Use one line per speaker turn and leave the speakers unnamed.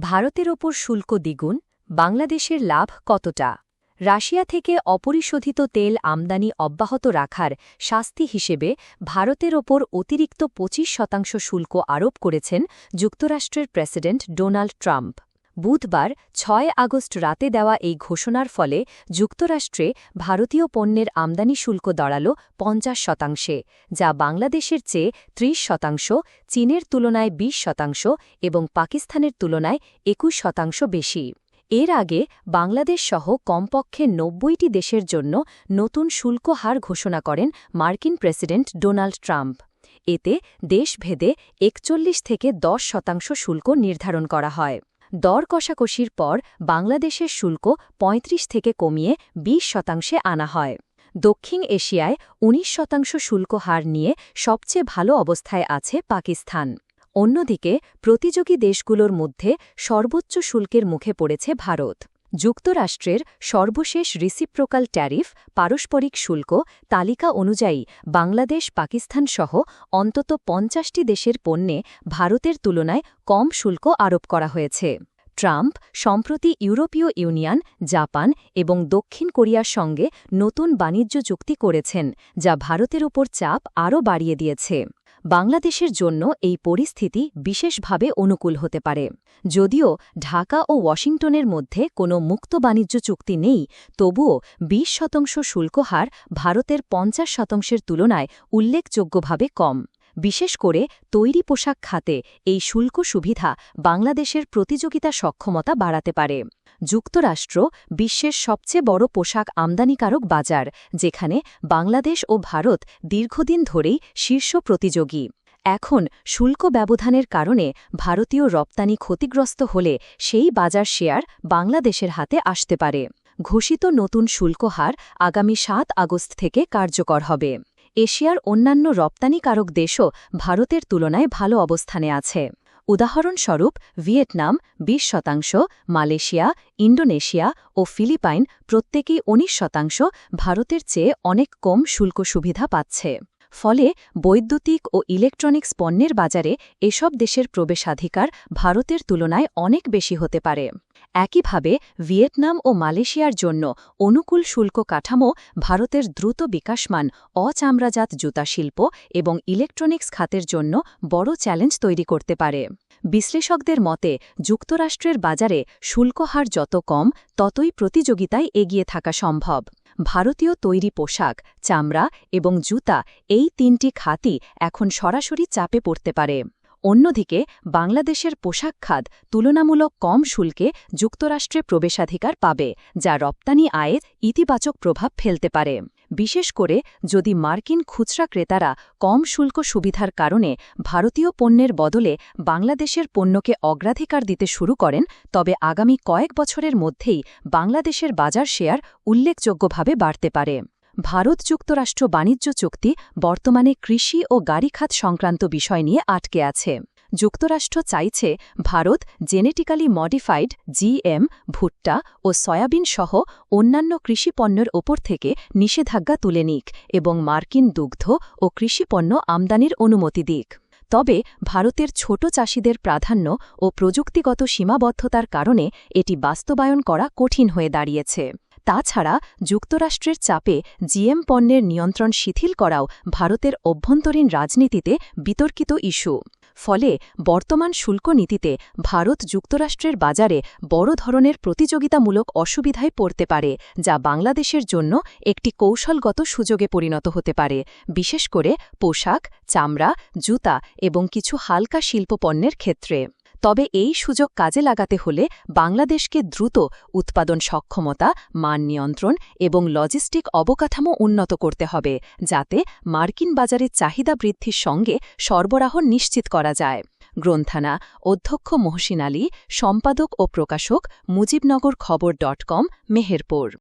ভারতের ওপর শুল্ক দ্বিগুণ, বাংলাদেশের লাভ কতটা? রাশিয়া থেকে অপরিশোধিত তেল আমদানি অব্যাহত রাখার শাস্তি হিসেবে ভারতের ওপর অতিরিক্ত ২৫ শতাংশ শুল্ক আরোপ করেছেন যুক্তরাষ্ট্রের প্রেসিডেন্ট ডোনাল্ড ট্রাম্প। বুধবার ছয় আগস্ট রাতে দেওয়া এই ঘোষণার ফলে যুক্তরাষ্ট্রে ভারতীয় পণ্যের আমদানি শুল্ক দাঁড়াল পঞ্চাশ শতাংশে, যা বাংলাদেশের চেয়ে ত্রিশ শতাংশ, চীনের তুলনায় ২০ শতাংশ এবং পাকিস্তানের তুলনায় একুশ শতাংশ বেশি। এর আগে বাংলাদেশ সহ কমপক্ষে নব্বইটি দেশের জন্য নতুন শুল্ক হার ঘোষণা করেন মার্কিন প্রেসিডেন্ট ডোনাল্ড ট্রাম্প। এতে দেশভেদে একচল্লিশ থেকে দশ শতাংশ শুল্ক নির্ধারণ করা হয়। দর কষাকষির পর বাংলাদেশের শুল্ক ৩৫ থেকে কমিয়ে ২০ শতাংশে আনা হয়। দক্ষিণ এশিয়ায় ১৯ শতাংশ শুল্ক হার নিয়ে সবচেয়ে ভালো অবস্থায় আছে পাকিস্তান। অন্যদিকে, প্রতিযোগী দেশগুলোর মধ্যে সর্বোচ্চ শুল্কের মুখে পড়েছে ভারত। যুক্তরাষ্ট্রের সর্বশেষ রিসিপ্রোকাল ট্যারিফ, পারস্পরিক শুল্ক তালিকা অনুযায়ী বাংলাদেশ, পাকিস্তান সহ অন্তত পঞ্চাশটি দেশের পণ্যে ভারতের তুলনায় কম শুল্ক আরোপ করা হয়েছে। ট্রাম্প সম্প্রতি ইউরোপীয় ইউনিয়ন, জাপান এবং দক্ষিণ কোরিয়ার সঙ্গে নতুন বাণিজ্য চুক্তি করেছেন, যা ভারতের ওপর চাপ আরও বাড়িয়ে দিয়েছে। বাংলাদেশের জন্য এই পরিস্থিতি বিশেষভাবে অনুকূল হতে পারে। যদিও ঢাকা ও ওয়াশিংটনের মধ্যে কোনো মুক্ত বাণিজ্য চুক্তি নেই, তবুও ২০ শতাংশ শুল্কহার ভারতের পঞ্চাশ শতাংশের তুলনায় উল্লেখযোগ্যভাবে কম। বিশেষ করে তৈরি পোশাক খাতে এই শুল্ক সুবিধা বাংলাদেশের প্রতিযোগিতা সক্ষমতা বাড়াতে পারে। যুক্তরাষ্ট্র বিশ্বের সবচেয়ে বড় পোশাক আমদানিকারক বাজার, যেখানে বাংলাদেশ ও ভারত দীর্ঘদিন ধরেই শীর্ষ প্রতিযোগী। এখন শুল্ক ব্যবধানের কারণে ভারতীয় রপ্তানি ক্ষতিগ্রস্ত হলে সেই বাজার শেয়ার বাংলাদেশের হাতে আসতে পারে। ঘোষিত নতুন শুল্ক হার আগামী সাত আগস্ট থেকে কার্যকর হবে। এশিয়ার অন্যান্য রপ্তানিকারক দেশও ভারতের তুলনায় ভালো অবস্থানে আছে। উদাহরণস্বরূপ, ভিয়েতনাম ২০ শতাংশ, মালয়েশিয়া ইন্ডোনেশিয়া ও ফিলিপাইন প্রত্যেকেই ১৯ শতাংশ ভারতের চেয়ে অনেক কম শুল্ক সুবিধা পাচ্ছে। ফলে বৈদ্যুতিক ও ইলেকট্রনিক্স পণ্যের বাজারে এসব দেশের প্রবেশাধিকার ভারতের তুলনায় অনেক বেশি হতে পারে। একইভাবে, ভিয়েতনাম ও মালয়েশিয়ার জন্য অনুকূল শুল্ক কাঠামো ভারতের দ্রুত বিকাশমান অচামড়াজাত জুতা শিল্প এবং ইলেকট্রনিক্স খাতের জন্য বড় চ্যালেঞ্জ তৈরি করতে পারে। বিশ্লেষকদের মতে, যুক্তরাষ্ট্রের বাজারে শুল্ক হার যত কম, ততই প্রতিযোগিতায় এগিয়ে থাকা সম্ভব। ভারতীয় তৈরি পোশাক, চামড়া এবং জুতা এই তিনটি খাতই এখন সরাসরি চাপে পড়তে পারে। অন্যদিকে, বাংলাদেশের পোশাক খাত তুলনামূলক কম শুল্কে যুক্তরাষ্ট্রে প্রবেশাধিকার পাবে, যা রপ্তানি আয়ের ইতিবাচক প্রভাব ফেলতে পারে। বিশেষ করে যদি মার্কিন খুচরা ক্রেতারা কম শুল্ক সুবিধার কারণে ভারতীয় পণ্যের বদলে বাংলাদেশের পণ্যকে অগ্রাধিকার দিতে শুরু করেন, তবে আগামী কয়েক বছরের মধ্যেই বাংলাদেশের বাজার শেয়ার উল্লেখযোগ্যভাবে বাড়তে পারে। ভারত যুক্তরাষ্ট্র বাণিজ্য চুক্তি বর্তমানে কৃষি ও গাড়ি খাত সংক্রান্ত বিষয় নিয়ে আটকে আছে। যুক্তরাষ্ট্র চাইছে ভারত জেনেটিক্যালি মডিফাইড জিএম, ভুট্টা ও সয়াবিন সহ অন্যান্য কৃষিপণ্যের ওপর থেকে নিষেধাজ্ঞা তুলে নিক এবং মার্কিন দুগ্ধ ও কৃষিপণ্য আমদানির অনুমতি দিক। তবে ভারতের ছোট চাষিদের প্রাধান্য ও প্রযুক্তিগত সীমাবদ্ধতার কারণে এটি বাস্তবায়ন করা কঠিন হয়ে দাঁড়িয়েছে। তাছাড়া যুক্তরাষ্ট্রের চাপে জিএম পণ্যের নিয়ন্ত্রণ শিথিল করাও ভারতের অভ্যন্তরীণ রাজনীতিতে বিতর্কিত ইস্যু। ফলে বর্তমান শুল্ক নীতিতে ভারত যুক্তরাষ্ট্রের বাজারে বড় ধরনের প্রতিযোগিতামূলক অসুবিধায় পড়তে পারে, যা বাংলাদেশের জন্য একটি কৌশলগত সুযোগে পরিণত হতে পারে, বিশেষ করে পোশাক, চামড়া, জুতা এবং কিছু হালকা শিল্পপণ্যের ক্ষেত্রে। তবে এই সুযোগ কাজে লাগাতে হলে বাংলাদেশকে দ্রুত উৎপাদন সক্ষমতা, মান নিয়ন্ত্রণ এবং লজিস্টিক অবকাঠামো উন্নত করতে হবে, যাতে মার্কিন বাজারের চাহিদা বৃদ্ধির সঙ্গে সরবরাহ নিশ্চিত করা যায়। গ্রন্থানা অধ্যক্ষ মহসিন আলী, সম্পাদক ও প্রকাশক মুজিবনগর খবর ডট কম, মেহেরপুর।